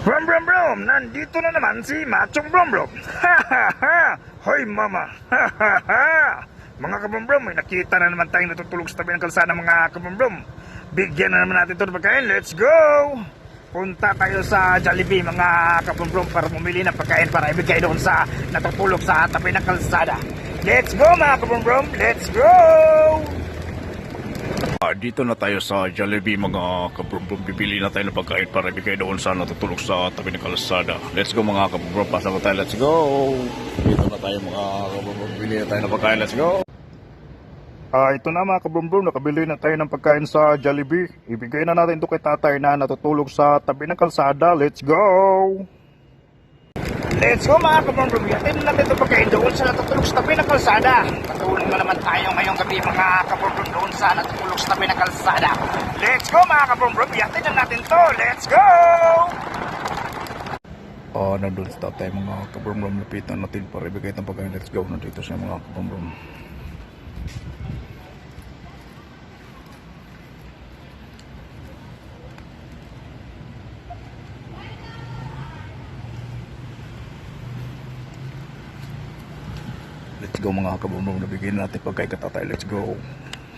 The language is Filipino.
Brom Brom Brom! Nandito na naman si Machong Brom Brom! Ha ha ha! Hoy mama! Ha ha ha! Mga kabrom Brom, may nakita na naman tayong natutulog sa tabi ng kalsada mga kabrom Brom. Bigyan na naman natin ito ng pagkain. Let's go! Punta tayo sa Jollibee mga kabrom Brom para bumili ng pagkain para ibigay doon sa natutulog sa tabi ng kalsada. Let's go mga kabrom Brom! Let's go! Dito na tayo sa Jollibee mga kabrumbrum. Bibili na tayo ng pagkain para ibigay doon sa natutulog sa tabi ng kalsada. Let's go mga kabrumbrum. Pasok na tayo. Let's go. Dito na tayo mga kabrumbrum. Bibili na tayo ng pagkain. Let's go. Ah, ito na mga kabrumbrum, nakabili na tayo ng pagkain sa Jollibee. Ibigay na natin ito kay tatay na natutulog sa tabi ng kalsada. Let's go! Let's go mga kabrumbrum, yatin natin ito pagkain doon sa natutulog sa tabi ng kalsada. Patulog na naman tayo ngayong gabi mga kabrumbrum doon sa natutulog sa tabi ng kalsada. Let's go mga yatin na natin to. Let's go! Ah, nandun sa tayo mga kabrumbrum. Lapitan natin para ibigay ng pagkain. Let's go. Nandito siya mga kabrumbrum. Let's go mga kabrumbrum. Nabigyan natin pagkain katatay. Let's go.